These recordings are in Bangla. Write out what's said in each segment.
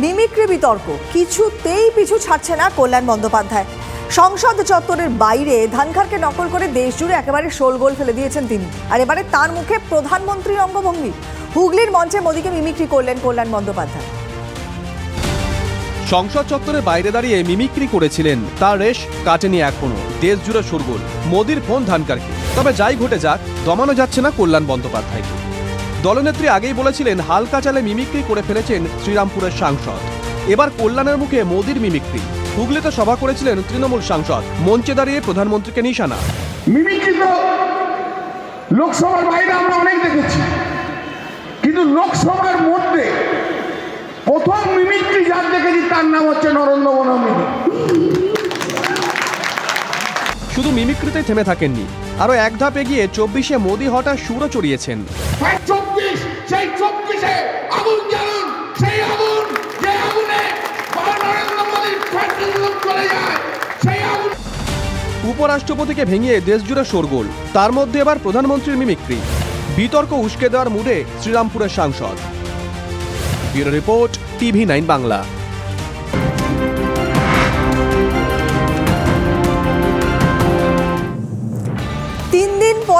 মিমিক্রি বিতর্ক কিছুতেই পিছু ছাড়ছে না কল্যাণ বন্দ্যোপাধ্যায়। সংসদ চত্বরের বাইরে ধানখারকে নকল করে দেশ জুড়ে একেবারে শোলগোল ফেলে দিয়েছেন তিনি। আর এবারে তার মুখে প্রধানমন্ত্রীর অঙ্গভঙ্গি। হুগলির মঞ্চে মোদীকে মিমিক্রি করলেন কল্যাণ বন্দ্যোপাধ্যায়। সংসদ চত্বরের বাইরে দাঁড়িয়ে মিমিক্রি করেছিলেন তার রেশ কাটেনি এখনও। দেশ জুড়ে শোরগোল মোদির ফোন ধানকারকে তবে যাই ঘটে যাক, দমানো যাচ্ছে না কল্যাণ বন্দ্যোপাধ্যায়কে। দলনেত্রী আগেই বলেছিলেন হালকা চালে মিমিক্রি করে ফেলেছেন শ্রীরামপুরের সাংসদ। এবার কল্যাণের মুখে মোদির মিমিক্রি। হুগলিতে সভা করেছিলেন তৃণমূল সাংসদ মঞ্চে দাঁড়িয়ে প্রধানমন্ত্রীকে নিশানা। মিমিক্রি তো লোকসভার বাইরে আমরা অনেক দেখেছি। কিন্তু লোকসভার মধ্যে প্রথম মিমিক্রি যার দেখেছি তার নাম হচ্ছে নরেন্দ্র মোদী। শুধু মিমিক্রিতেই থেমে থাকেননি আরও এক ধাপ এগিয়ে চব্বিশে মোদি হঠাৎ সুরও চড়িয়েছেন। সেই চব্বিশে আগুন জ্বালুন সেই আগুন যে আগুনে উপরাষ্ট্রপতিকে ভেঙিয়ে দেশজুড়ে শোরগোল, তার মধ্যে এবার প্রধানমন্ত্রীর মিমিক্রি। বিতর্ক উস্কে দেওয়ার মুডে শ্রীরামপুরের সাংসদ। Report, TV nine Bangla.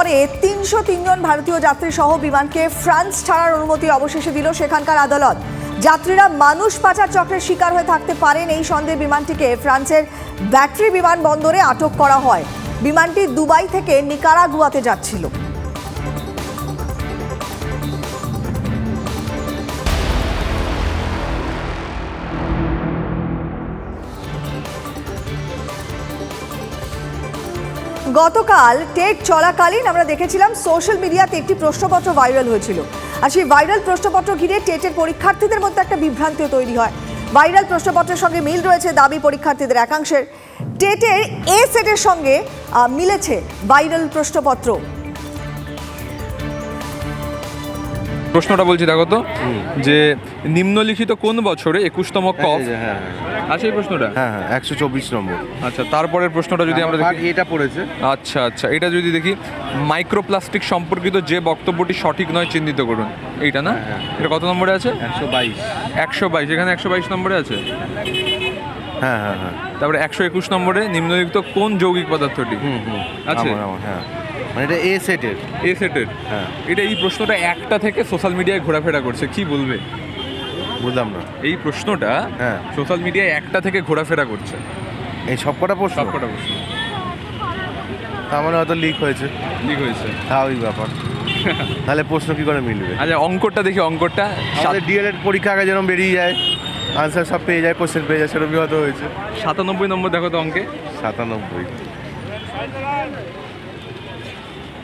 পরে তিনশো তিনজন ভারতীয় যাত্রী সহ বিমানকে ফ্রান্স ছাড়ার অনুমতি অবশেষে দিল সেখানকার আদালত। যাত্রীরা মানুষ পাচার চক্রের শিকার হয়ে থাকতে পারেন এই সন্দেহে বিমানটিকে ফ্রান্সের ব্যাটারি বিমানবন্দরে আটক করা হয়। বিমানটি দুবাই থেকে নিকারাগুয়াতে যাচ্ছিল। গতকাল টেট চলাকালীন আমরা দেখেছিলাম সোশ্যাল মিডিয়াতে একটি প্রশ্নপত্র ভাইরাল হয়েছিল। আর সেই ভাইরাল প্রশ্নপত্র ঘিরে টেটের পরীক্ষার্থীদের মধ্যে একটা বিভ্রান্তিও তৈরি হয়। ভাইরাল প্রশ্নপত্রের সঙ্গে মিল রয়েছে দাবি পরীক্ষার্থীদের একাংশের। টেটের এ সেটের সঙ্গে মিলেছে ভাইরাল প্রশ্নপত্র। প্রশ্নটা বলছি দেখো তো যে নিম্নলিখিত কোন বছরে একুশতম কফ হ্যাঁ আছে এই প্রশ্নটা? হ্যাঁ হ্যাঁ একশো চব্বিশ নম্বর। আচ্ছা তারপরের প্রশ্নটা যদি আমরা দেখি এটা পড়েছে। আচ্ছা আচ্ছা এটা যদি দেখি মাইক্রোপ্লাস্টিক সম্পর্কিত যে বক্তব্যটি সঠিক নয় চিহ্নিত করুন। এইটা না? হ্যাঁ, এটা কত নম্বরে আছে? একশো বাইশ। একশো বাইশ এখানে একশো বাইশ নম্বরে আছে? হ্যাঁ হ্যাঁ হ্যাঁ। তারপরে একশো একুশ নম্বরে নিম্নলিখিত কোন যৌগিক পদার্থটি? হুম হুম। আছে? হ্যাঁ। মানে এটা এ সেটের এ সেটের হ্যাঁ। এটা এই প্রশ্নটা একটা থেকে সোশ্যাল মিডিয়ায় ঘোরাফেরা করছে কি বলবে? বুঝলাম না। এই প্রশ্নটা হ্যাঁ। সোশ্যাল মিডিয়ায় একটা থেকে ঘোরাফেরা করছে। এই সব কটা প্রশ্ন? সবকটা প্রশ্ন। তার মানে হয়তো লিক হয়েছে। ঠিক হয়েছে। স্বাভাবিক ব্যাপার। তাহলে প্রশ্ন কি করে মিলবে? আচ্ছা অঙ্কটা দেখি অঙ্কটা। আমাদের ডিএলএড পরীক্ষা আগে যেরকম বেরিয়ে যায় আনসার সব পেয়ে যায় কোশ্চেন পেয়ে যায় সেরকমই হয়তো হয়েছে। সাতানব্বই নম্বর দেখো তো অঙ্কে। সাতানব্বই।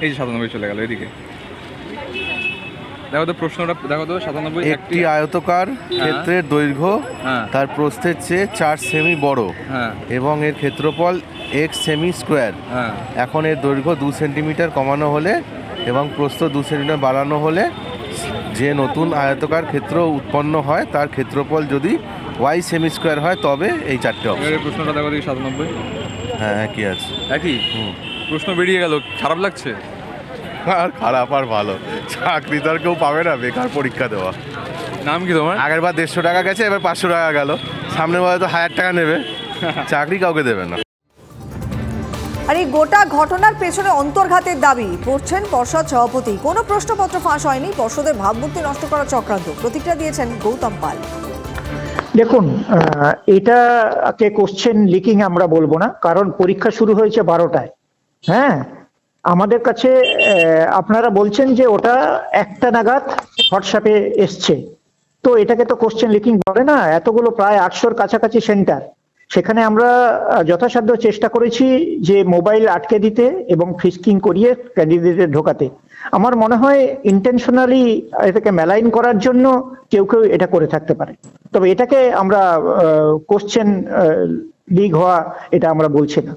এই যে সাতানব্বই চলে গেল এদিকে। দেখো তো প্রশ্নটা দেখো তো সাতানব্বই একটি আয়তকার ক্ষেত্রের দৈর্ঘ্য হ্যাঁ। তার প্রস্থের চেয়ে চার সেমি বড়। হ্যাঁ। এবং এর ক্ষেত্রফল এক্স সেমি স্কোয়ার হ্যাঁ। এখন এর দৈর্ঘ্য দু সেন্টিমিটার কমানো হলে এবং প্রস্থ দু সেন্টিমিটার বাড়ানো হলে যে নতুন আয়তকার ক্ষেত্র উৎপন্ন হয় তার ক্ষেত্রফল যদি ওয়াই সেমি স্কোয়ার হয় তবে এই চারটে অপশন প্রশ্নটা দেখো সাতানব্বই। হ্যাঁ কি আছে। একই? হুম। প্রশ্ন বেরিয়ে গেল খারাপ লাগছে? আর খারাপ আর ভালো। চাকরি তো আর কেউ পাবে না বেকার পরীক্ষা দেওয়া। নাম কি তোমার? আগের বার দেড়শো টাকা গেছে এবার পাঁচশো টাকা গেল। সামনে বার তো হাজার টাকা নেবে। চাকরি কাউকে দেবে না। আর এই গোটা ঘটনার পেছনে অন্তর্ঘাতের দাবি করছেন পর্ষদ সভাপতি। কোনো প্রশ্নপত্র ফাঁস হয়নি পর্ষদের ভাবমূর্তি নষ্ট করা চক্রান্ত। প্রতিক্রিয়া দিয়েছেন গৌতম পাল। দেখুন আহ, এটাকে কোশ্চেন লিকিং আমরা বলব না কারণ পরীক্ষা শুরু হয়েছে বারোটায়। হ্যাঁ আমাদের কাছে আপনারা বলছেন যে ওটা একটা নাগাদ হোয়াটসঅ্যাপে এসছে। তো এটাকে তো কোশ্চেন লিকিং বলে না, এতগুলো প্রায় আটশোর কাছাকাছি সেন্টার সেখানে আমরা যথাসাধ্য চেষ্টা করেছি যে মোবাইল আটকে দিতে এবং ফিস্কিং করিয়ে ক্যান্ডিডেটে ঢোকাতে। আমার মনে হয় ইন্টেনশনালি এটাকে মেলাইন করার জন্য কেউ কেউ এটা করে থাকতে পারে। তবে এটাকে আমরা কোশ্চেন লিগ হওয়া এটা আমরা বলছি না।